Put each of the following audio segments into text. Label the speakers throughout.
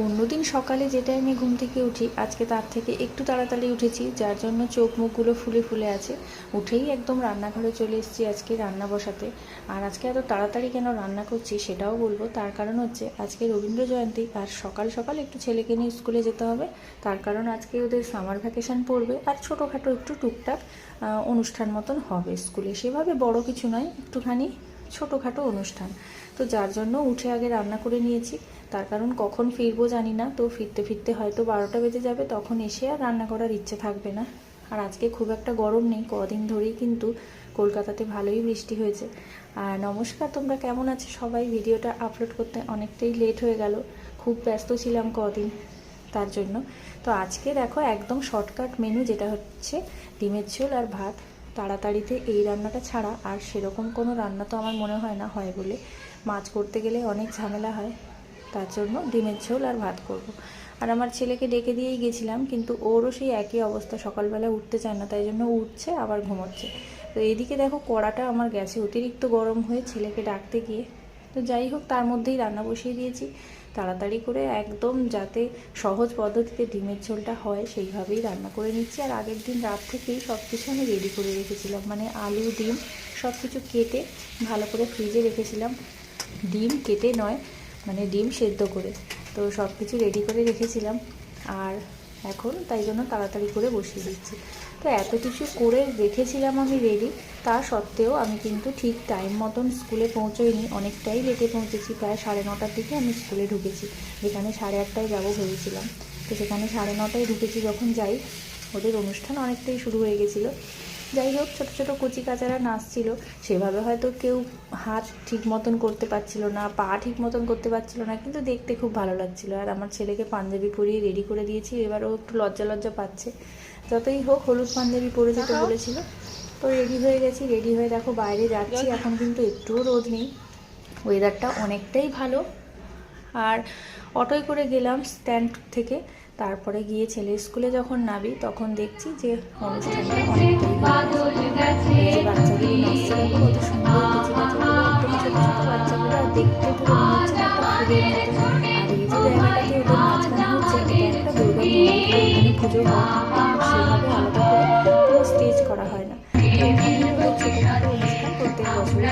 Speaker 1: অন্যদিন সকালে যে টাইমে ঘুম থেকে উঠি, আজকে তার থেকে একটু তাড়াতাড়ি উঠেছি, যার জন্য চোখ মুখগুলো ফুলে ফুলে আছে। উঠেই একদম রান্নাঘরে চলে এসেছি আজকে রান্না বসাতে। আর আজকে এত তাড়াতাড়ি কেন রান্না করছি সেটাও বলব। তার কারণ হচ্ছে, আজকে রবীন্দ্র জয়ন্তী আর সকাল সকাল একটু ছেলেকে নিয়ে স্কুলে যেতে হবে। তার কারণ আজকে ওদের সামার ভ্যাকেশন পড়বে আর ছোটোখাটো একটু টুকটাক অনুষ্ঠান মতন হবে। স্কুলে সেভাবে বড় কিছু নয়, একটুখানি ছোটোখাটো অনুষ্ঠান। তো যার জন্য উঠে আগে রান্না করে নিয়েছি। তার কারণ কখন ফিরবো জানি না। তো ফিরতে ফিরতে হয়তো বারোটা বেজে যাবে। তখন এসে আর রান্না করার ইচ্ছে থাকবে না। আর আজকে খুব একটা গরম নেই। কদিন ধরেই কিন্তু কলকাতাতে ভালোই বৃষ্টি হয়েছে। আর নমস্কার, তোমরা কেমন আছো সবাই? ভিডিওটা আপলোড করতে অনেকটাই লেট হয়ে গেল। খুব ব্যস্ত ছিলাম কদিন তার জন্য। তো আজকে দেখো একদম শর্টকাট মেনু যেটা হচ্ছে ডিমের ঝোল আর ভাত। তাড়াতাড়িতে এই রান্নাটা ছাড়া আর সেরকম কোনো রান্না তো আমার মনে হয় না হয় বলে মাছ করতে গেলে অনেক ঝামেলা হয়, তার জন্য ডিমের ঝোল আর ভাত করব। আর আমার ছেলেকে ডেকে দিয়েই গেছিলাম, কিন্তু ওরও সেই একই অবস্থা, সকালবেলা উঠতে চায় না, তাই জন্য উঠছে, আবার ঘুমোচ্ছে তো এইদিকে দেখো কড়াটা আমার গ্যাসে অতিরিক্ত গরম হয়ে ছেলেকে ডাকতে গিয়ে তো যাই হোক, তার মধ্যেই রান্না বসিয়ে দিয়েছি। তাড়াতাড়ি করে একদম যাতে সহজ পদ্ধতিতে ডিমের ঝোলটা হয়, সেইভাবেই রান্না করে নিচ্ছি। আর আগের দিন রাত থেকেই সব কিছু আমি রেডি করে রেখেছিলাম। মানে আলু, ডিম সব কিছু কেটে ভালো করে ফ্রিজে রেখেছিলাম। ডিম কেটে নয় মানে ডিম সেদ্ধ করে। তো সব কিছু রেডি করে রেখেছিলাম। আর এখন তাই জন্য তাড়াতাড়ি করে বসিয়ে দিচ্ছি। তো এত কিছু করে রেখেছিলাম আমি রেডি তা সত্ত্বেও আমি কিন্তু ঠিক টাইম মতন স্কুলে পৌঁছোইনি। অনেকটাই লেটে পৌঁছেছি, প্রায় সাড়ে নটার দিকে আমি স্কুলে ঢুকেছি, যেখানে সাড়ে আটটায় যাব ভেবেছিলাম। তো সেখানে সাড়ে নটায় ঢুকেছি, যখন যাই, ওদের অনুষ্ঠান অনেকটাই শুরু হয়ে গেছিল। যাই হোক ছোটো ছোটো কচি কাচারা নাচছিল সেভাবে হয়তো কেউ হাত ঠিক মতন করতে পারছিল না পা ঠিক মতন করতে পারছিল না কিন্তু দেখতে খুব ভালো লাগছিল। আর আমার ছেলেকে পাঞ্জাবি পরিয়ে রেডি করে দিয়েছি এবার ও একটু লজ্জা লজ্জা পাচ্ছে। যতই হোক হলুদ পাঞ্জাবি পরে যেতে বলেছিল। তো রেডি হয়ে গেছি রেডি হয়ে দেখো বাইরে যাচ্ছি এখন কিন্তু একটুও রোদ নেই। ওয়েদারটা অনেকটাই ভালো। আর অটোয় করে গেলাম স্ট্যান্ড থেকে। তারপরে গিয়ে ছেলে স্কুলে যখন নাবি তখন দেখছি যে অনুষ্ঠানটা অনেকটাই গেছে। এই যে বাচ্চাগুলো নাচছে কত সুন্দর কচি একদম ছোট ছোট বাচ্চাগুলো আর দেখতে পুরো মনে হচ্ছে একটা ফুলের মতো আর এই যে জায়গাটাতে ওদের নাচগান হচ্ছে এটা একটা দুর্গা মন্দির এখানে পুজো হয় সেভাবে আলাদা করে কোনো স্টেজ করা হয় না। ছোটোখাটো অনুষ্ঠান প্রত্যেক বছরই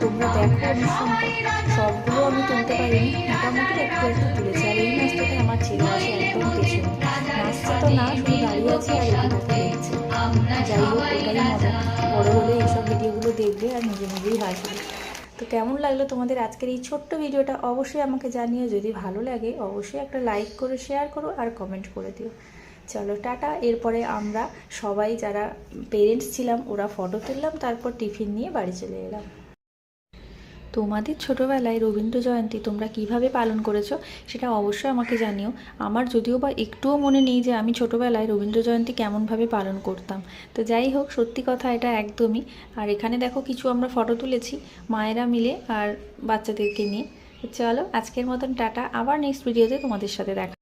Speaker 1: তোমরা দেখো অনুষ্ঠানটা। সবগুলো আমি তুলতে পারিনি। মোটামুটি একটু একটু তুলেছি। তো এইসব ভিডিওগুলো আর তো কেমন লাগল তোমাদের আজকের এই ছোট্ট ভিডিওটা? অবশ্যই আমাকে জানিও। যদি ভালো লাগে, অবশ্যই একটা লাইক করো শেয়ার করো আর কমেন্ট করে দিও। চলো, টাটা। এরপরে আমরা সবাই যারা পেরেন্টস ছিলাম, ওরা ফটো তুললাম, তারপর টিফিন নিয়ে বাড়ি চলে এলাম। তোমাদের ছোটোবেলায় রবীন্দ্র জয়ন্তী তোমরা কীভাবে পালন করেছ সেটা অবশ্যই আমাকে জানিও। আমার যদিও বা একটুও মনে নেই যে আমি ছোটোবেলায় রবীন্দ্র জয়ন্তী কেমনভাবে পালন করতাম। তো যাই হোক, সত্যি কথা এটা একদমই। আর এখানে দেখো কিছু আমরা ফটো তুলেছি মায়েরা মিলে আর বাচ্চাদেরকে নিয়ে। চলো, আজকের মতন টাটা। আবার নেক্সট ভিডিওতে তোমাদের সাথে দেখা